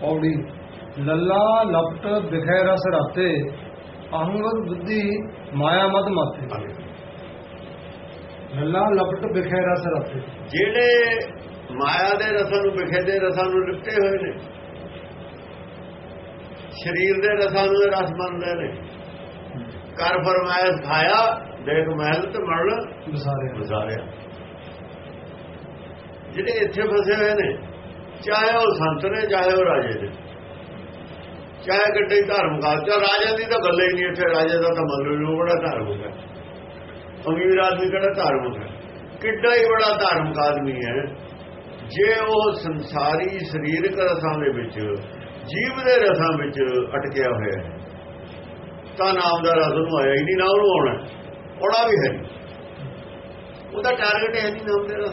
ਪੌੜੀ ਲੱਲਾ ਲਪਟ ਬਿਖੈ ਰਸ ਰਾਤੇ ਅਹੰਗਤ ਬੁੱਧੀ ਮਾਇਆ ਮਦ ਮਾਤੇ ਲੱਲਾ ਲਪਟ ਬਿਖੈ ਰਸ ਰਾਤੇ। ਜਿਹੜੇ ਮਾਇਆ ਦੇ ਰਸਾਂ ਨੂੰ ਵਿਖੇ ਦੇ ਰਸਾਂ ਨੂੰ ਲਿਪਟੇ ਹੋਏ ਨੇ ਸਰੀਰ ਦੇ ਰਸਾਂ ਨੂੰ ਰਸ ਮੰਨਦੇ ਨੇ। ਕਰ ਫਰਮਾਇਆ ਖਾਇਆ ਦੇਖ ਮਹਿਲ ਤੇ ਮਰਨ ਵਿਸਾਰਿਆ। ਗੁਜ਼ਾਰਿਆ ਜਿਹੜੇ ਇੱਥੇ ਫਸੇ ਹੋਏ ਨੇ ਚਾਹੇ ਉਹ ਸੰਤ ਨੇ, ਚਾਹੇ ਉਹ ਰਾਜੇ ਨੇ। ਚਾਹੇ ਗੱਡੇ ਧਰਮ ਕਾਲਚਾ ਰਾਜੇ ਦੀ ਤਾਂ ਗੱਲ ਹੀ ਨਹੀਂ ਇੱਥੇ। ਰਾਜੇ ਦਾ ਤਾਂ ਮੰਨ ਲਓ ਬੜਾ ਧਾਰਮਿਕ ਹੈ। ਅਮੀਰ ਆਦਮੀ ਕਿਹੜਾ ਧਾਰਮਿਕ ਹੈ? ਕਿੱਡਾ ਹੀ ਬੜਾ ਧਾਰਮਿਕ ਆਦਮੀ ਹੈ। ਜੇ ਉਹ ਸੰਸਾਰੀ ਸਰੀਰਕ ਰਸਾਂ ਦੇ ਵਿੱਚ, ਜੀਵ ਦੇ ਰਸਾਂ ਵਿੱਚ ਅਟਕਿਆ ਹੋਇਆ ਹੈ, ਤਾਂ ਨਾਮ ਦਾ ਰਸ ਨੂੰ ਆਇਆ ਹੀ ਨਹੀਂ, ਨਾ ਉਹਨੂੰ ਆਉਣਾ। ਉਹਦਾ ਵੀ ਹੈ ਨਹੀਂ। ਉਹਦਾ ਟਾਰਗੇਟ ਹੈ ਨਹੀਂ ਨਾਮ ਦੇ ਰਸ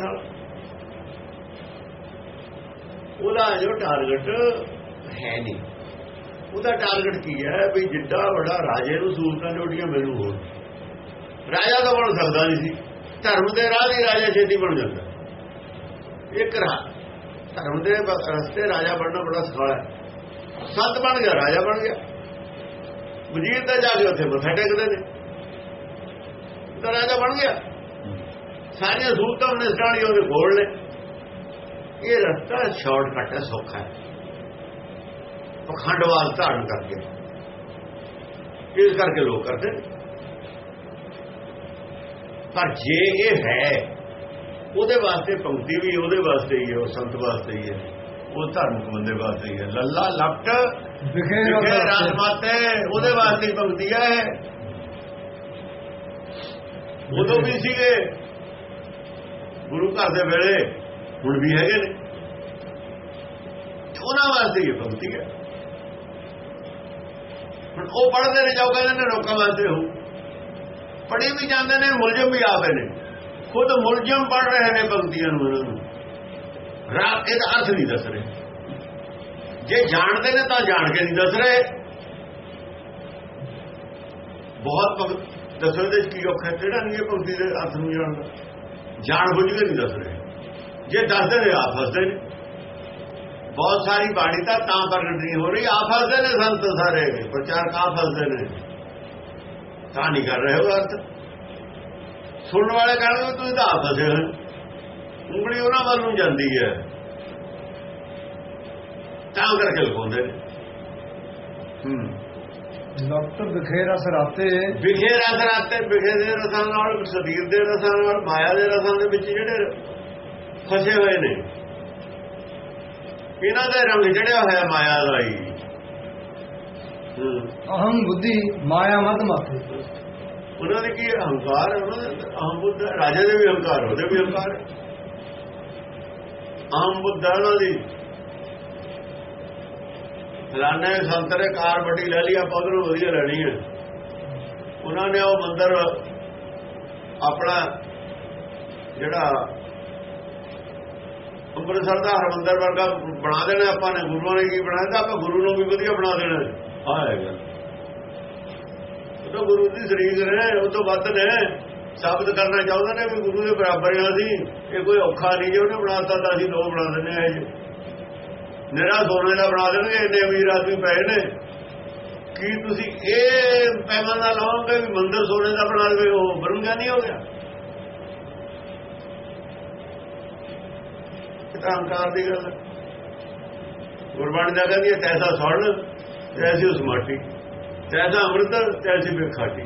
ਉਹਦਾ ਜੋ ਟਾਰਗੇਟ ਹੈ ਨਹੀਂ। ਉਹਦਾ ਟਾਰਗੇਟ ਕੀ ਹੈ? ਵੀ ਜਿੱਡਾ ਵੱਡਾ ਰਾਜੇ ਨੂੰ ਸਹੂਲਤਾਂ ਜੋੜੀਆਂ ਮੈਨੂੰ ਹੋਰ। ਰਾਜਾ ਤਾਂ ਬਣ ਸਕਦਾ ਨਹੀਂ ਸੀ। ਧਰਮ ਦੇ ਰਾਹ ਦੀ ਰਾਜਾ ਛੇਤੀ ਬਣ ਜਾਂਦਾ। ਇੱਕ ਰਾਹ ਧਰਮ ਦੇ ਰਸਤੇ ਰਾਜਾ ਬਣਨਾ ਬੜਾ ਸਖਾਲਾ ਹੈ। ਸੰਤ ਬਣ ਗਿਆ, ਰਾਜਾ ਬਣ ਗਿਆ। ਵਜ਼ੀਰ ਤਾਂ ਜਾ ਕੇ ਉੱਥੇ ਮੱਥਾ ਟੇਕਦੇ ਨੇ। ਤਾਂ ਰਾਜਾ ਬਣ ਗਿਆ। ਸਾਰੀਆਂ ਸਹੂਲਤਾਂ ਉਹਨੇ ਸਟਾਣੀ ਉਹਦੇ ਕੋਲ ਨੇ ਇਹ ਰਸਤਾ ਸ਼ਾਰਟਕਟ ਹੈ ਸੌਖਾ ਹੈ। ਪਖੰਡਵਾਦ ਧਾਰਨ ਕਰਕੇ। ਇਸ ਕਰਕੇ ਲੋਕ ਕਰਦੇ। ਪਰ ਜੇ ਇਹ ਹੈ ਉਹਦੇ ਵਾਸਤੇ ਪੰਕਤੀ ਵੀ ਉਹਦੇ ਵਾਸਤੇ ਹੀ ਹੈ ਉਹ ਸੰਤ ਵਾਸਤੇ ਹੀ ਹੈ ਉਹ ਧਰਮਿਕ ਬੰਦੇ ਵਾਸਤੇ ਹੀ ਹੈ। ਲੱਲਾ ਲਪਟ ਵਿਖੇ ਰਾਜਮਾਤੇ ਉਹਦੇ ਵਾਸਤੇ ਹੀ ਪੰਕਤੀ ਹੈ। ਉਦੋਂ ਵੀ ਸੀਗੇ। ਗੁਰੂ ਘਰ ਦੇ ਵੇਲੇ ਹੁਣ ਵੀ ਹੈਗੇ ਨੇ। ਉਹਨਾਂ ਵਾਸਤੇ ਇਹ ਪੰਕਤੀ ਹੈ। ਹੁਣ ਉਹ ਪੜ੍ਹਦੇ ਨੇ ਜਾਓ ਕਹਿੰਦੇ ਨੇ ਲੋਕਾਂ ਵਾਸਤੇ ਹੋ। ਪੜ੍ਹੀ ਵੀ ਜਾਂਦੇ ਨੇ, ਮੁਲਜ਼ਮ ਵੀ ਆਪੇ ਨੇ। ਖੁਦ ਮੁਲਜ਼ਮ ਪੜ੍ਹ ਰਹੇ ਨੇ ਭਗਤੀਆਂ ਨੂੰ ਉਹਨਾਂ ਨੂੰ। ਰਾਤ ਇਹਦਾ ਅਰਥ ਨਹੀਂ ਦੱਸ ਰਹੇ। ਜੇ ਜਾਣਦੇ ਨੇ ਤਾਂ ਜਾਣ ਕੇ ਨਹੀਂ ਦੱਸ ਰਹੇ। ਬਹੁਤ ਭਗਤ ਦੱਸਣ ਦੇ ਕੀ ਔਖਾ ਕਿਹੜਾ ਨਹੀਂ ਇਹ ਭਗਤੀ ਦੇ ਅਰਥ ਨੂੰ ਜਾਣਦਾ? ਜਾਣ ਬੁੱਝ ਕੇ ਨਹੀਂ ਦੱਸ ਰਹੇ। ਜੇ ਦੱਸਦੇ ਨੇ ਆਪ ਫਸਦੇ ਨੇ। ਬਹੁਤ ਸਾਰੀ ਬਾਣੀ ਤਾਂ ਤਾਂ ਪ੍ਰਗਟ ਨਹੀਂ ਹੋ ਰਹੀ ਆਪ ਫਸਦੇ ਨੇ ਸੰਤ ਸਾਰੇ। ਪ੍ਰਚਾਰ ਕਾ ਫਸਦੇ ਨੇ। ਤਾਂ ਨਹੀਂ ਕਰ ਰਹੇ ਉਹ ਅਰਥ। ਸੁਣਨ ਵਾਲੇ ਕਹਿਣਗੇ ਤੁਸੀਂ ਤਾਂ ਆਪ ਫਸੇ ਹੋ ਉਂਗਲੀ ਉਹਨਾਂ ਵੱਲ ਨੂੰ ਜਾਂਦੀ ਹੈ। ਤਾਂ ਕਰਕੇ ਲਗਾਉਂਦੇ ਨੇ। ਹੂੰ। ਲਪਟ ਬਿਖੈ ਰਸ ਰਾਤੇ ਵਿਖੇ ਰਸ ਰਾਤੇ ਵਿਖੇ ਦੇ ਰਸਾਂ ਨਾਲ ਸਰੀਰ ਦੇ ਰਸਾਂ ਨਾਲ ਮਾਇਆ ਦੇ ਰਸਾਂ ਦੇ ਵਿੱਚ ਜਿਹੜੇ ਫਸੇ ਹੋਏ ਨੇ। ਇਹਨਾਂ ਦੇ ਰੰਗ ਜੜਿਆ ਹੋਇਆ ਮਾਇਆ ਦਾ ਹੀ। ਅਹੰ ਬੁੱਧੀ ਮਾਇਆ ਮਦ ਮਾਤੇ ਉਹਨਾਂ ਦੇ ਕੀ ਹੰਕਾਰ ਹੈ, ਉਹਨਾਂ ਦੇ ਅਹਮ ਬੁੱਧ ਰਾਜੇ ਦੇ ਵੀ ਹੰਕਾਰ ਉਹਦੇ ਵੀ ਹੰਕਾਰ ਹੈ ਅਹਮ ਬੁੱਧ ਹੈ ਉਹਨਾਂ ਦੀ। ਫਲਾਣੇ ਸੰਤਰੇ ਕਾਰ ਵੱਡੀ ਲੈ ਲਈ ਆਪਾਂ ਉਹਨੂੰ ਵਧੀਆ ਲੈਣੀ ਹੈ ਉਹਨਾਂ ਨੇ ਉਹ ਮੰਦਰ ਆਪਣਾ ਜਿਹੜਾ ਅੰਮ੍ਰਿਤਸਰ ਦਾ ਹਰਮੰਦਰ ਵਰਗਾ ਬਣਾ ਦੇਣਾ ਆਪਾਂ ਨੇ ਗੁਰੂਆਂ ਨੇ ਕੀ ਬਣਾਇਆ ਤਾਂ ਆਪਾਂ ਗੁਰੂ ਨੂੰ ਵੀ ਵਧੀਆ ਬਣਾ ਦੇਣਾ ਆ ਹੈਗਾ। ਉਹ ਗੁਰੂ ਦੀ ਸਰੀਰ ਨੇ ਉਹ ਤੋਂ ਵੱਧ ਨੇ। ਸਾਬਤ ਕਰਨਾ ਚਾਹੁੰਦੇ ਨੇ ਵੀ ਗੁਰੂ ਦੇ ਬਰਾਬਰ ਆ ਅਸੀਂ। ਇਹ ਕੋਈ ਔਖਾ ਨਹੀਂ ਜੇ ਉਹਨੇ ਬਣਾਤਾ ਤਾਂ ਅਸੀਂ ਦੋ ਬਣਾ ਦਿੰਦੇ ਆ ਜੀ। ਨਿਹਰਾ ਸੋਨੇ ਦਾ ਬਣਾ ਦੇਣਗੇ ਇੰਨੇ ਅਮੀਰ ਆਦਮੀ ਪਏ ਨੇ। ਕੀ ਤੁਸੀਂ ਇਹ ਪੈਮਾਨਾ ਲਾਓਗੇ ਵੀ ਮੰਦਰ ਸੋਨੇ ਦਾ ਬਣਾ ਦੇਵੇ ਉਹ ਬਰੰਗਾ ਨਹੀਂ ਹੋ ਗਿਆ? ਇਹ ਦੀ ਗੱਲ ਗੁਰਬਾਣੀ ਦਾ ਕਹਿੰਦੀ ਹੈ ਤੈਸਾ ਸੁਣ ਤੈਸੀ ਉਸ ਮਾਟੀ ਤੈਸਾ ਅੰਮ੍ਰਿਤ ਤੈਸੀ ਬੇਖਾਟੀ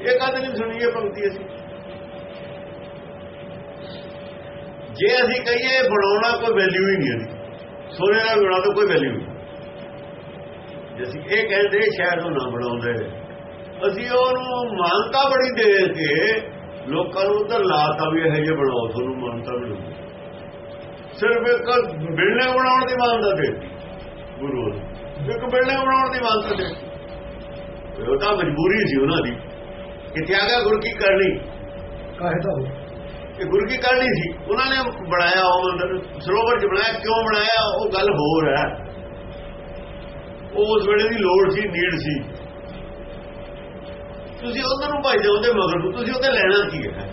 ਇਹ ਕਦ ਨਹੀਂ ਸੁਣੀ ਇਹ ਪੰਕਤੀ ਅਸੀਂ। ਜੇ ਅਸੀਂ ਕਹੀਏ ਬਣਾਉਣਾ ਕੋਈ ਵੈਲਿਊ ਹੀ ਨਹੀਂ ਇਹਦੀ ਸੋਨੇ ਦਾ ਬਣਾ ਤਾਂ ਕੋਈ ਵੈਲਿਊ ਨਹੀਂ। ਜੇ ਅਸੀਂ ਇਹ ਕਹਿੰਦੇ ਸ਼ਾਇਦ ਉਹ ਨਾ ਬਣਾਉਂਦੇ। ਅਸੀਂ ਉਹਨੂੰ ਮਾਨਤਾ ਬੜੀ ਦੇ ਕੇ ਲੋਕਾਂ ਨੂੰ ਉਧਰ ਲਾਤਾ ਵੀ ਇਹ ਜੇ ਬਣਾਓ, ਤੁਹਾਨੂੰ ਮਾਨਤਾ ਮਿਲੂ ਸਿਰਫ ਇੱਕ ਬਿਲਡਿੰਗ ਬਣਾਉਣ ਦੀ ਮਾਨਤਾ ਦੇ ਗੁਰੂ। ਇੱਕ ਬਿਲਡਿੰਗ ਬਣਾਉਣ ਦੀ ਮਾਨਤਾ ਦੇ ਉਹ ਤਾਂ ਮਜਬੂਰੀ ਸੀ ਉਹਨਾਂ ਦੀ। ਕਿੱਥੇ ਆ ਗਿਆ ਗੁਰ ਕੀ ਕਰਨੀ? ਕਾਹੇ ਤਾਂ ਇਹ ਗੁਰੂ ਕੀ ਕਰਨੀ ਸੀ? ਉਹਨਾਂ ਨੇ ਬਣਾਇਆ ਉਹ ਮੰਦਰ ਸਰੋਵਰ ਚ ਬਣਾਇਆ ਕਿਉਂ ਬਣਾਇਆ? ਉਹ ਗੱਲ ਹੋਰ ਹੈ। ਉਸ ਵੇਲੇ ਦੀ ਲੋੜ ਸੀ ਨੀਡ ਸੀ। ਤੁਸੀਂ ਉਹਨਾਂ ਨੂੰ ਭਾਈ ਉਹਦੇ ਮਗਰ ਤੁਸੀਂ ਉਹਦੇ ਲੈਣਾ ਕੀ ਹੈ?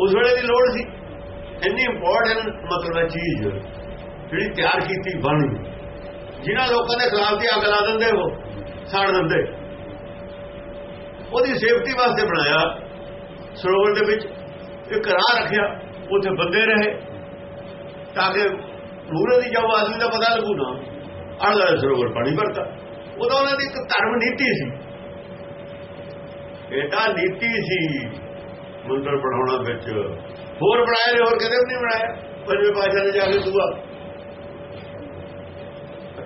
ਉਸ ਵੇਲੇ ਦੀ ਲੋੜ ਸੀ। ਇੰਨੀ ਇੰਪੋਰਟੈਂਟ ਮਤਲਬ ਹੈ ਚੀਜ਼ ਜਿਹੜੀ ਤਿਆਰ ਕੀਤੀ ਬਾਣੀ। ਜਿਨ੍ਹਾਂ ਲੋਕਾਂ ਦੇ ਖਿਲਾਫ ਦੀ ਅੱਗ ਲਾ ਦਿੰਦੇ ਹੋ ਸਾੜ ਦਿੰਦੇ। ਉਹਦੀ ਸੇਫਟੀ ਵਾਸਤੇ ਬਣਾਇਆ। ਸਰੋਵਰ ਦੇ ਵਿੱਚ ਇੱਕ ਰਾਹ ਰੱਖਿਆ, ਉੱਥੇ ਬੰਦੇ ਰਹੇ। ਤਾਂ ਕਿ ਮੂਰੇ ਦੀ ਜਾਓ ਆਦਮੀ ਦਾ ਪਤਾ ਲੱਗੂ ਨਾ ਅੜਦਾ ਸਰੋਵਰ ਪਾਣੀ ਭਰਤਾ। ਉਹਦਾ ਉਹਨਾਂ ਦੀ ਇੱਕ ਧਰਮ ਨੀਤੀ ਸੀ। ਇਹ ਨੀਤੀ ਸੀ ਮੰਦਰ ਬਣਾਉਣਾ ਵਿੱਚ। ਹੋਰ ਬਣਾਇਆ ਨੇ ਹੋਰ ਕਦੇ ਵੀ ਨਹੀਂ ਬਣਾਇਆ। ਪੰਜਵੇਂ ਪਾਸ਼ਾ ਨੇ ਜਾ ਕੇ ਦੂਆ।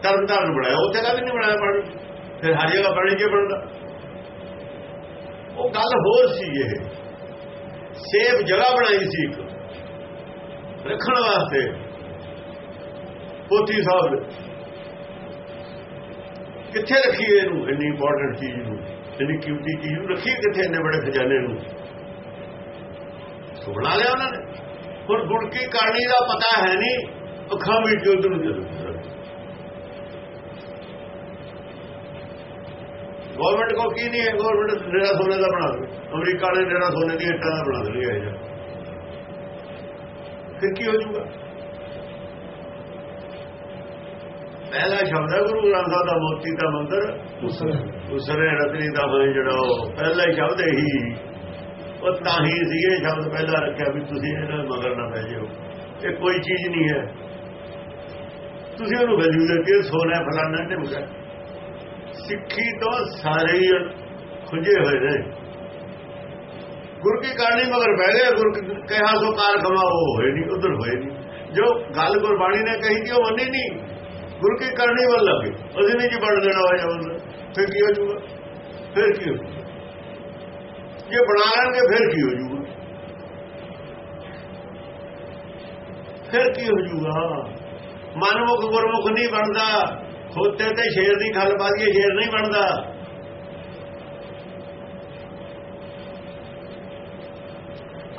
ਧਰਮ ਧਰਨ ਬਣਾਇਆ, ਉੱਥੇ ਕਦੇ ਨਹੀਂ ਬਣਾਇਆ ਪਾਣੀ ਫਿਰ ਹਰ ਜਗ੍ਹਾ ਪਾਣੀ ਜੇ ਬਣਦਾ। ਉਹ ਗੱਲ ਹੋਰ ਸੀ ਇਹ। ਸੇਫ ਜਗ੍ਹਾ ਬਣਾਈ ਸੀ ਇੱਕ। ਰੱਖਣ ਵਾਸਤੇ। ਪੋਥੀ ਸਾਹਿਬ ਕਿੱਥੇ ਰੱਖੀ ਇਹਨੂੰ ਇੰਨੀ ਇੰਪੋਰਟੈਂਟ ਚੀਜ਼ ਨੂੰ? ਇੰਨੀ ਕੀਮਤੀ ਚੀਜ਼ ਨੂੰ ਰੱਖੀ ਕਿੱਥੇ ਇੰਨੇ ਬੜੇ ਖਜ਼ਾਨੇ ਨੂੰ? ਬਣਾ ਲਿਆ ਉਹਨਾਂ ਨੇ। ਹੁਣ ਗੁੜ ਕੀ ਕਰਨੀ ਦਾ ਪਤਾ ਹੈ ਨਹੀਂ ਅੱਖਾਂ ਵਿੱਚ ਉਧਰ ਨੂੰ ਚੱਲਦਾ ਗਵਰਨਮੈਂਟ ਕੋ ਕੀ ਨਹੀਂ ਹੈ? ਗਵਰਨਮੈਂਟ ਨੇਰਾ ਸੋਨੇ ਦਾ ਬਣਾ ਦੇ ਅਮਰੀਕਾ ਨੇ ਨੇਰਾ ਸੋਨੇ ਦੀ ਇੱਟਾਂ ਦਾ ਬਣਾ ਦੇ ਲਿਆ ਇਹ ਫਿਰ ਕੀ ਹੋ ਜਾਊਗਾ? ਪਹਿਲਾ ਸ਼ਬਦ ਹੈ ਗੁਰੂ ਗ੍ਰੰਥ ਸਾਹਿਬ ਦਾ ਮੋਤੀ ਦਾ ਮੰਦਰ। ਉਸਰੇ ਰਤਨੀ ਦਾ ਹੋਏ ਜਿਹੜਾ ਉਹ ਪਹਿਲਾ ਹੀ ਸ਼ਬਦ ਇਹੀ। ਉਹ ਤਾਂ ਹੀ ਸੀ ਇਹ ਸ਼ਬਦ ਪਹਿਲਾਂ ਰੱਖਿਆ ਵੀ ਤੁਸੀਂ ਇਹਨਾਂ ਮਗਰ ਨਾ ਪੈ ਜਿਓ। ਇਹ ਕੋਈ ਚੀਜ਼ ਨਹੀਂ ਹੈ। ਤੁਸੀਂ ਉਹਨੂੰ ਵੈਲਿਊ ਦੇ ਕੇ ਸੋਨਾ ਫਲਾਣਾ ਢਿਮਕਾ ਸਿੱਖੀ ਤੋਂ ਸਾਰੇ ਹੀ ਖੁੰਝੇ ਹੋਏ ਨੇ। ਗੁਰ ਕੀ ਕਰਨੀ ਮਗਰ ਬਹਿ ਗਏ, ਗੁਰ ਕੀ ਕਿਹਾ ਸੋ ਕਾਰ ਕਮਾਓ ਹੋਏ ਨਹੀਂ, ਉਧਰ ਹੋਏ ਨਹੀਂ। ਜੋ ਗੱਲ ਗੁਰਬਾਣੀ ਨੇ ਕਹੀ ਸੀ, ਉਹ ਮੰਨੀ ਨਹੀਂ। ਗੁਰ ਕੀ ਕਰਨੀ ਵੱਲ ਲੱਗੇ। ਅਸੀਂ ਨਹੀਂ ਜੀ ਬਣ ਦੇਣਾ ਹੋਇਆ ਉਹਨੇ ਫਿਰ ਕੀ ਹੋ ਜੂਗਾ ਫਿਰ ਕੀ ਹੋ ਜੇ ਬਣਾ ਲੈਣਗੇ, ਫਿਰ ਕੀ ਹੋ ਜੂਗਾ ਫਿਰ ਕੀ ਹੋ ਜੂਗਾ ਮਨਮੁਖ ਗੁਰਮੁਖ ਨਹੀਂ ਬਣਦਾ। ਖੋਤੇ ਤੇ ਸ਼ੇਰ ਦੀ ਖਲ ਪਾ ਕੇ ਸ਼ੇਰ ਨਹੀਂ ਬਣਦਾ।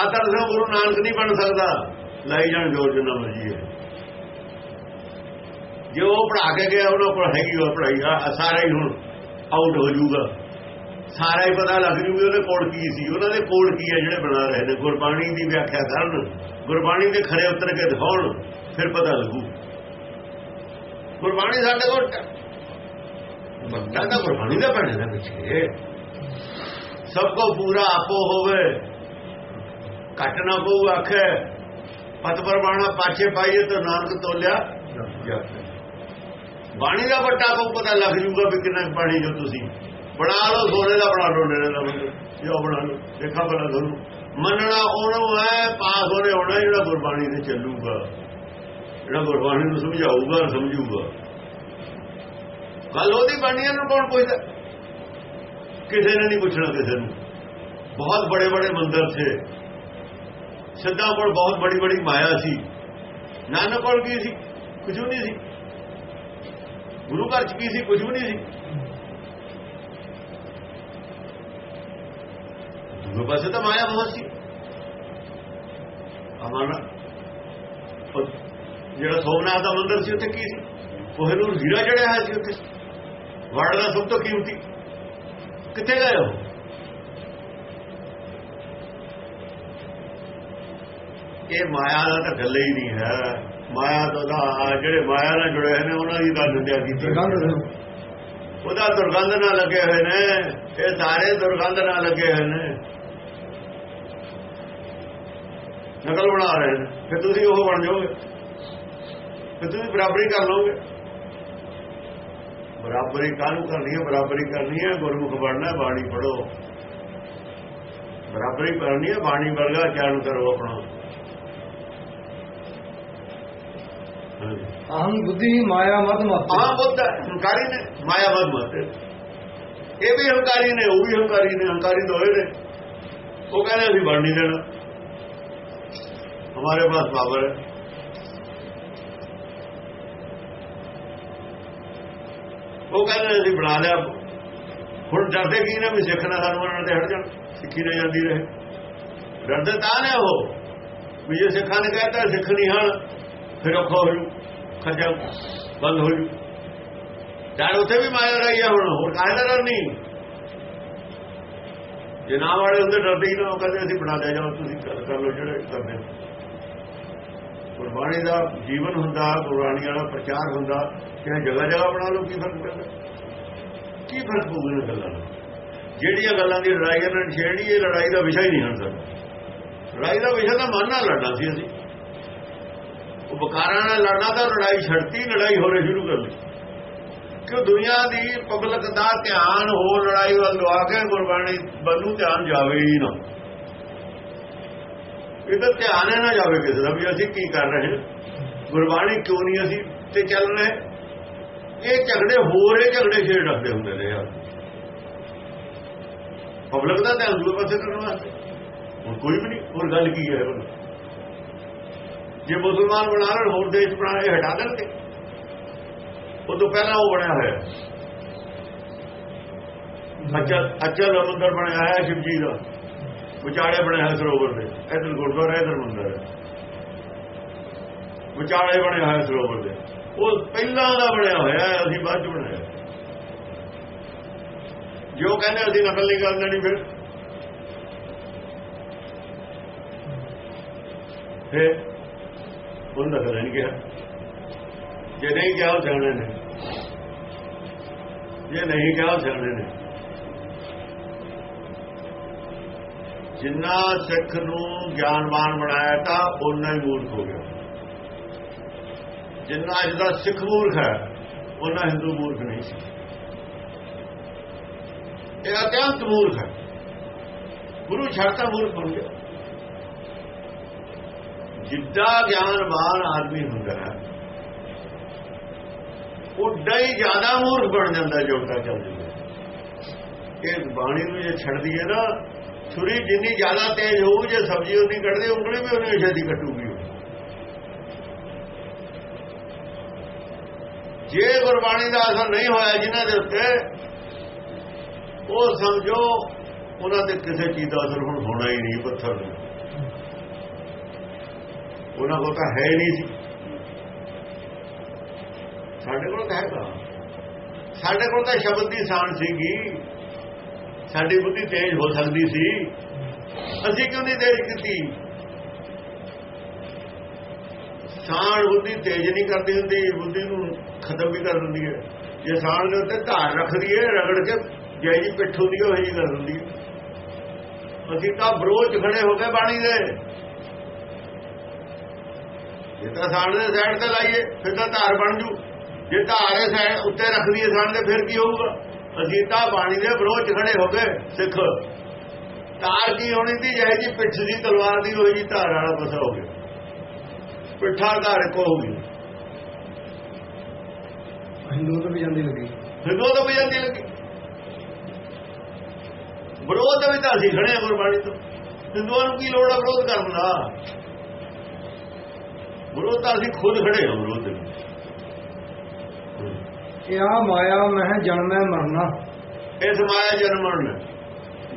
ਅਤਰ ਜੋ ਗੁਰੂ ਨਾਨਕ ਨਹੀਂ ਬਣ ਸਕਦਾ। ਲਾਈ ਜਾਣ ਜੋਰ ਜਿੰਨਾ ਮਰਜ਼ੀ ਹੈ। ਜੋ ਉਹ ਪੜਾ ਕੇ ਗਿਆ, ਉਹਨਾਂ ਕੋਲ ਹੈਗੀ ਉਹ ਪੜਾਈ ਆ ਸਾਰਾ ਹੀ ਹੁਣ ਆਊਟ ਹੋ ਜਾਊਗਾ। ਸਾਰਾ ਹੀ ਪਤਾ ਲੱਗ ਜੂਗਾ ਉਹਦੇ ਕੋਲ ਕੀ ਸੀ, ਉਹਨਾਂ ਦੇ ਕੋਲ ਕੀ ਹੈ ਜਿਹੜੇ ਬਣਾ ਰਹੇ ਨੇ? ਗੁਰਬਾਣੀ ਦੀ ਵਿਆਖਿਆ ਕਰਨ, ਗੁਰਬਾਣੀ ਦੇ ਖਰੇ ਉਤਰ ਕੇ ਦਿਖਾਉਣ, ਫਿਰ ਪਤਾ ਲੱਗੂ। ਗੁਰਬਾਣੀ ਸਾਡੇ ਕੋਲ ਬੰਦਾ ਤਾਂ ਗੁਰਬਾਣੀ ਦਾ ਪੜ੍ਹਨਾ ਪਿੱਛੇ। ਸਭ ਕੋ ਪੂਰਾ ਆਪੋ ਹੋਵੇ। ਘਟ ਨਾ ਕੋ ਆਖੇ। ਪਤ ਪਰਮਾਣਾ ਪਾਛੇ ਪਾਈਏ ਤਾਂ ਨਾਨਕ ਤੋਲਿਆ ਬਾਣੀ ਦਾ ਵੱਟਾ ਕੋ ਪਤਾ ਲੱਗ ਜੂਗਾ ਵੀ ਕਿੰਨਾ ਪਾਣੀ ਜੋ ਤੁਸੀਂ ਬਣਾ ਲਓ, ਸੋਨੇ ਦਾ ਬਣਾ ਲਓ, ਨੇੜੇ ਦਾ ਜੋ ਬਣਾ ਲਓ, ਦੇਖਾ ਬਣਾ ਤੁਹਾਨੂੰ। ਮੰਨਣਾ ਉਹਨੂੰ ਹੈ, ਪਾਸ ਹੋਣੇ ਹੋਣਾ ਜਿਹੜਾ ਗੁਰਬਾਣੀ ਤੇ ਚੱਲੂਗਾ। ਜਿਹੜਾ ਗੁਰਬਾਣੀ ਨੂੰ ਸਮਝਾਊਗਾ, ਸਮਝੂਗਾ। ਗੱਲ ਉਹਦੀ ਬਾਣੀਆਂ ਨੂੰ ਕੌਣ ਪੁੱਛਦਾ? ਕਿਸੇ ਨੇ ਨਹੀਂ ਪੁੱਛਣਾ ਕਿਸੇ ਨੂੰ। ਬਹੁਤ ਬੜੇ ਬੜੇ ਮੰਦਰ ਥੇ। ਸਿੱਧਾ ਕੋਲ ਬਹੁਤ ਬੜੀ ਬੜੀ ਮਾਇਆ ਸੀ। ਨਾਨਕ ਕੋਲ ਕੀ ਸੀ? ਕੁਝ ਨਹੀਂ ਸੀ। ਗੁਰੂ ਘਰ ਚ ਕੀ ਸੀ? ਕੁਝ ਵੀ ਨਹੀਂ ਸੀ। ਦੂਜੇ ਪਾਸੇ ਤਾਂ ਮਾਇਆ ਬਹੁਤ ਸੀ। ਅਮਰਨਾ ਜਿਹੜਾ ਸੋਮਨਾਥ ਦਾ ਮੰਦਰ ਸੀ ਉੱਥੇ ਕੀ ਸੀ? ਉਹ ਨੂੰ ਹੀਰਾ ਜੜਿਆ ਹੋਇਆ ਸੀ ਉੱਥੇ। ਵਰਡ ਦਾ ਸਭ ਤੋਂ ਕੀਮਤੀ। ਕਿੱਥੇ ਗਏ ਹੋ ਇਹ ਮਾਇਆ ਦਾ ਤਾਂ ਗੱਲ ਹੀ ਨਹੀਂ ਹੈ। ਮਾਇਆ ਤੋਂ ਦਾ ਜਿਹੜੇ ਮਾਇਆ ਨਾਲ ਜੁੜੇ ਨੇ ਉਹਨਾਂ ਦੀ ਤਾਂ ਨਿੰਦਿਆ ਕੀਤੀ ਉਹਦਾ ਦੁਰਗੰਧ ਨਾਲ ਲੱਗੇ ਹੋਏ ਨੇ। ਇਹ ਸਾਰੇ ਦੁਰਗੰਧ ਨਾਲ ਲੱਗੇ ਹੋਏ ਨੇ। ਨਕਲ ਬਣਾ ਰਹੇ ਨੇ। ਫਿਰ ਤੁਸੀਂ ਉਹ ਬਣ ਜਾਓਗੇ। ਫਿਰ ਤੁਸੀਂ ਬਰਾਬਰੀ ਕਰ ਲਓਗੇ। ਬਰਾਬਰੀ ਕਾਹਨੂੰ ਕਰਨੀ ਹੈ? ਬਰਾਬਰੀ ਕਰਨੀ ਹੈ ਗੁਰਮੁਖ ਬਣਨਾ ਬਾਣੀ ਪੜੋ ਬਰਾਬਰੀ ਕਰਨੀ ਹੈ ਬਾਣੀ ਵਰਗਾ ਗਿਆਨ ਕਰੋ ਆਪਣਾ। ਅਹੰ ਬੁੱਧੀ ਮਾਇਆ ਮਤ ਮਤ। ਆਹ ਬੁੱਧ ਹੰਕਾਰੀ ਨੇ ਮਾਇਆ ਮਤ ਮਤ। ਇਹ ਵੀ ਹੰਕਾਰੀ ਨੇ ਉਹ ਵੀ ਹੰਕਾਰੀ ਨੇ ਹੰਕਾਰੀ ਦੋਏ ਨੇ। ਉਹ ਕਹਿੰਦੇ ਅਸੀਂ ਬਣ ਨਹੀਂ ਦੇਣਾ। ਹਮਾਰੇ ਪਾਸ ਪਾਵਰ ਹੈ ਉਹ ਕਹਿੰਦੇ ਅਸੀਂ ਬਣਾ ਲਿਆ ਹੁਣ ਡਰਦੇ ਕੀ ਨੇ ਵੀ ਸਿੱਖ ਨਾ ਸਾਨੂੰ ਉਹਨਾਂ ਤੇ ਹਟ ਜਾਣ ਸਿੱਖੀ ਨਾ ਜਾਂਦੀ ਰਹੇ ਡਰਦੇ ਤਾਂ ਨੇ ਉਹ ਵੀ ਜੇ ਸਿੱਖਾਂ ਨੇ ਕਹਿਤਾ ਸਿੱਖ ਨਹੀਂ ਹਣ ਫਿਰ ਔਖਾ ਹੋ ਜੂ ਖੱਜਾ ਬੰਦ ਹੋ ਜੂ ਡਰ ਉੱਥੇ ਵੀ ਮਾਇਆ ਰਹੀ ਹੈ ਹੁਣ ਹੋਰ ਕਾਹਦਾ ਡਰ ਨਹੀਂ ਜੇ ਨਾ ਵਾਲੇ ਹੁੰਦੇ ਡਰਦੇ ਹੀ ਨਾ ਉਹ ਕਹਿੰਦੇ ਅਸੀਂ ਬਣਾ ਲਿਆ ਜਾਓ ਤੁਸੀਂ ਕਰ ਲਓ ਜਿਹੜੇ ਕਰਦੇ ਗੁਰਬਾਣੀ ਦਾ ਜੀਵਨ ਹੁੰਦਾ, ਗੁਰਬਾਣੀ ਵਾਲਾ ਪ੍ਰਚਾਰ ਹੁੰਦਾ ਕਿ ਜਗ੍ਹਾ ਜਗ੍ਹਾ ਬਣਾ ਲਓ, ਕੀ ਫ਼ਰਕ ਪੈਂਦਾ? ਕੀ ਫ਼ਰਕ ਪਊਗਾ ਇਹਨਾਂ ਗੱਲਾਂ ਨਾਲ ਜਿਹੜੀਆਂ ਗੱਲਾਂ ਦੀ ਲੜਾਈ ਇਹਨਾਂ ਨੇ ਛੇੜੀ ਇਹ ਲੜਾਈ ਦਾ ਵਿਸ਼ਾ ਹੀ ਨਹੀਂ ਹੁੰਦਾ ਲੜਾਈ ਦਾ ਵਿਸ਼ਾ ਤਾਂ ਮਨ ਨਾਲ ਲੜਨਾ ਸੀ ਅਸੀਂ। ਉਹ ਬਕਾਰਾਂ ਨਾਲ ਲੜਨਾ ਤਾਂ ਲੜਾਈ ਛੱਡਤੀ, ਲੜਾਈ ਹੋਰੇ ਸ਼ੁਰੂ ਕਰ ਲਈ। ਕਿ ਦੁਨੀਆ ਦੀ ਪਬਲਿਕ ਦਾ ਧਿਆਨ ਹੋਰ ਲੜਾਈ ਵੱਲ ਲਵਾ ਕੇ ਗੁਰਬਾਣੀ ਵੱਲੋਂ ਧਿਆਨ ਜਾਵੇ ਹੀ ਨਾ। ਇਹਦਾ ਧਿਆਨ ਇਹ ਨਾ ਜਾਵੇ ਕਿਸੇ ਦਾ ਵੀ ਅਸੀਂ ਕੀ ਕਰ ਰਹੇ ਹਾਂ। ਗੁਰਬਾਣੀ ਕਿਉਂ ਨਹੀਂ ਅਸੀਂ ਤੇ ਚੱਲ ਰਹੇ? ਇਹ ਝਗੜੇ ਹੋਰ ਇਹ ਝਗੜੇ ਛੇੜ ਰੱਖਦੇ ਹੁੰਦੇ ਨੇ ਯਾਰ। ਪਬਲਿਕ ਦਾ ਧਿਆਨ ਦੂਰ ਪਾਸੇ ਕਰਨ ਵਾਸਤੇ। ਹੁਣ ਕੋਈ ਵੀ ਨਹੀਂ, ਹੋਰ ਗੱਲ ਕੀ ਹੈ ਹੁਣ? ਜੇ ਮੁਸਲਮਾਨ ਬਣਾ ਲੈਣ, ਹੋਰ ਦੇਸ਼ ਬਣਾ ਕੇ ਹਟਾ ਦੇਣਗੇ। ਉਹ ਤੋਂ ਪਹਿਲਾਂ ਉਹ ਬਣਿਆ ਹੋਇਆ। ਅੱਛਾ ਅੱਛਾ ਮੰਦਰ ਬਣਿਆ ਹੋਇਆ ਸ਼ਿਵ ਦਾ। ਵਿਚਾਲੇ ਬਣਿਆ ਸਰੋਵਰ ਦੇ। ਇਧਰ ਗੁਰਦੁਆਰਾ, ਇਧਰ ਮੰਦਰ। ਹੈ ਵਿਚਾਲੇ ਬਣਿਆ ਹੋਇਆ ਸਰੋਵਰ ਦੇ। ਉਹ ਪਹਿਲਾਂ ਦਾ ਬਣਿਆ ਹੋਇਆ ਅਸੀਂ ਬਾਅਦ ਚ ਬਣਾਇਆ। ਜੋ ਕਹਿੰਦੇ ਅਸੀਂ ਨਕਲ ਨਹੀਂ ਕਰਨ ਦੇਣੀ ਫਿਰ। ਫਿਰ ਉਹ ਨਕਲ ਨਹੀਂ ਕਿਹਾ। ਜੇ ਨਹੀਂ ਕਿਹਾ ਉਹ ਸਿਆਣੇ ਨੇ। ਜੇ ਨਹੀਂ ਕਿਹਾ ਉਹ ਸਿਆਣੇ ਨੇ। ਜਿੰਨਾ ਸਿੱਖ ਨੂੰ ਗਿਆਨਵਾਨ ਬਣਾਇਆ ਤਾਂ ਉਨਾ ਹੀ ਮੂਰਖ ਹੋ ਗਿਆ। ਜਿੰਨਾ ਅੱਜ ਦਾ ਸਿੱਖ ਮੂਰਖ ਹੈ ਉਹਨਾਂ ਹਿੰਦੂ ਮੂਰਖ ਨਹੀਂ ਸੀ। ਇਹ ਅਤਿਅੰਤ ਮੂਰਖ ਹੈ। ਗੁਰੂ ਛੱਡਤਾ ਮੂਰਖ ਬਣ ਗਿਆ। ਜਿੱਦਾਂ ਗਿਆਨਵਾਨ ਆਦਮੀ ਹੁੰਦਾ ਹੈ ਉੱਡਾ ਹੀ ਜ਼ਿਆਦਾ ਮੂਰਖ ਬਣ ਜਾਂਦਾ ਜੋਗਤਾ ਚੱਲ ਜਾਂਦਾ। ਇਹ ਬਾਣੀ ਨੂੰ ਜੇ ਛੱਡ ਦਈਏ ਨਾ ਛੁਰੀ ਜਿੰਨੀ ਜ਼ਿਆਦਾ ਤੇਜ਼ ਹੋਊ, ਜੇ ਸਬਜ਼ੀ ਉਨੀ ਕੱਢਦੇ, ਉਂਗਲੀ ਵੀ ਉਹਨੇ ਛੇਤੀ ਕੱਟੂਗੀ ਜੇ ਗੁਰਬਾਣੀ ਦਾ ਅਸਰ ਨਹੀਂ ਹੋਇਆ ਜਿਨ੍ਹਾਂ ਦੇ ਉੱਤੇ, ਉਹ ਸਮਝੋ ਉਹਨਾਂ ਤੇ ਕਿਸੇ ਚੀਜ਼ ਦਾ ਅਸਰ ਹੁਣ ਹੋਣਾ ਹੀ ਨਹੀਂ, ਪੱਥਰ ਨੂੰ ਉਹਨਾਂ ਕੋਲ ਤਾਂ ਹੈ ਨਹੀਂ ਸੀ। ਸਾਡੇ ਕੋਲ ਤਾਂ ਹੈਗਾ। ਸਾਡੇ ਕੋਲ ਤਾਂ ਸ਼ਬਦ ਦੀ ਸਾਣ ਸੀਗੀ। ਸਾਡੀ ਬੁੱਧੀ ਤੇਜ਼ ਹੋ ਸਕਦੀ ਸੀ। ਅਸੀਂ ਕਿਉਂ ਨਹੀਂ ਤੇਜ਼ ਕੀਤੀ? ਸਾਣ ਬੁੱਧੀ ਤੇਜ਼ ਨਹੀਂ ਕਰਦੀ ਹੁੰਦੀ, ਬੁੱਧੀ ਨੂੰ ਖਤਮ ਵੀ ਕਰ ਦਿੰਦੀ ਹੈ। ਜੇ ਸਾਣ ਦੇ ਉੱਤੇ ਧਾਰ ਰੱਖਦੀ ਹੈ, ਰਗੜ ਕੇ ਜੈ ਜੀ ਪਿੱਠ ਹੁੰਦੀ ਹੈ ਉਹ ਜੀ ਕਰ ਦਿੰਦੀ ਹੈ। ਅਸੀਂ ਤਾਂ ਬਰੋਚ ਖੜੇ ਹੋ ਗਏ ਬਾਣੀ ਦੇ। ਜੇ ਤਾਂ ਸਾਣ ਦੇ ਸਾਈਡ ਤੇ ਲਾਈਏ, ਫਿਰ ਤਾਂ ਧਾਰ ਬਣ ਜੂ। ਜੇ ਧਾਰ ਧਾਰੇ ਸਾਈਡ ਉੱਤੇ ਰੱਖਦੀ ਹੈ ਸਾਣ ਦੇ, ਫਿਰ ਕੀ ਹੋਊਗਾ? ਅਸੀਂ ਤਾਂ ਬਾਣੀ ਦੇ ਵਿਰੋਧ ਖੜੇ ਹੋ ਗਏ ਸਿੱਖ। ਤਾਰ ਕੀ ਹੋਣੀ ਸੀ? ਜਿਹੇ ਜੀ ਪਿੱਛ ਦੀ ਤਲਵਾਰ ਦੀ ਹੋਈ ਜੀ ਧਾਰ ਵਾਲਾ ਬਸਾ ਹੋ ਗਿਆ। ਪਿੱਠਾ ਧਾਰ ਕੋ ਹੋ ਗਈ ਹਿੰਦੂ ਤੋਂ ਵੀ ਜਾਂਦੀ ਲੱਗੀ। ਹਿੰਦੂ ਤੋਂ ਵੀ ਜਾਂਦੀ ਲੱਗੀ। ਵਿਰੋਧ ਵੀ ਤਾਂ ਅਸੀਂ ਖੜੇ ਹਾਂ ਗੁਰਬਾਣੀ ਤੋਂ। ਹਿੰਦੂਆਂ ਨੂੰ ਕੀ ਲੋੜ ਹੈ ਵਿਰੋਧ ਕਰਨ ਦਾ? ਵਿਰੋਧ ਤਾਂ ਅਸੀਂ ਖੁਦ ਖੜੇ ਹਾਂ। ਇਹ ਆ ਮਾਇਆ ਮਹਿ ਜਨਮੈ ਮਰਨਾ। ਇਸ ਮਾਇਆ ਜਨਮ ਮਰਨ।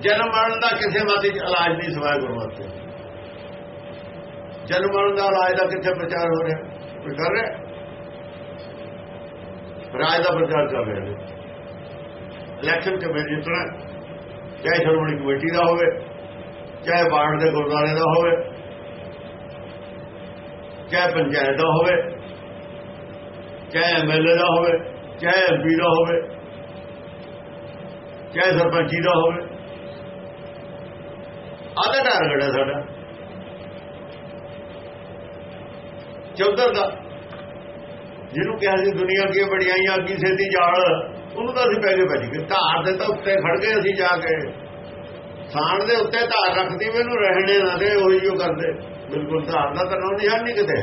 ਜਨਮ ਮਰਨ ਦਾ ਕਿਸੇ ਮਾਤੇ ਇਲਾਜ ਨਹੀਂ ਸਵਾਇ ਗੁਰਮਤਿ ਜਨਮ ਮਰਨ ਦਾ ਇਲਾਜ ਦਾ ਕਿੱਥੇ ਪ੍ਰਚਾਰ ਹੋ ਰਿਹਾ? ਕੋਈ ਕਰ ਰਿਹਾ? ਰਾਜ ਦਾ ਪ੍ਰਚਾਰ ਕਰ ਰਹੇ ਨੇ ਇਲੈਕਸ਼ਨ ਕਮੇਟੀ ਜਿੱਤਣਾ ਚਾਹੇ ਸ਼੍ਰੋਮਣੀ ਕਮੇਟੀ ਦਾ ਹੋਵੇ, ਚਾਹੇ ਵਾਰਡ ਦੇ ਗੁਰਦੁਆਰੇ ਦਾ ਹੋਵੇ, ਚਾਹੇ ਪੰਚਾਇਤ ਦਾ ਹੋਵੇ, ਚਾਹੇ ਐਮਐਲਏ ਦਾ ਹੋਵੇ ਚਾਹੇ ਐਮਪੀ ਦਾ ਹੋਵੇ, ਚਾਹੇ ਸਰਪੰਚੀ ਦਾ ਹੋਵੇ ਆਦਾ ਟਾਰਗੇਟ ਹੈ ਸਾਡਾ। ਚੌਧਰ ਦਾ, ਜਿਹਨੂੰ ਕਿਹਾ ਸੀ ਦੁਨੀਆ ਕੀ ਬੜੀਆਈਆਂ ਕੀ ਸੇਤੀ ਜਾਲ, ਉਹਨੂੰ ਤਾਂ ਅਸੀਂ ਪਹਿਲੇ ਭੱਜ। ਗਏ ਧਾਰ ਦੇ ਤਾਂ ਉੱਤੇ ਖੜ ਗਏ ਅਸੀਂ ਜਾ ਕੇ। ਸਾਣ ਦੇ ਉੱਤੇ ਧਾਰ ਰੱਖਦੀ ਮੈਨੂੰ ਰਹਿਣੇ ਨਾ ਦੇ, ਉਹੀ ਜੋ ਕਰਦੇ। ਬਿਲਕੁਲ ਧਾਰ ਦਾ ਤਾਂ ਨਾਮ ਨਿਸ਼ਾਨ ਨਹੀਂ ਕਿਤੇ।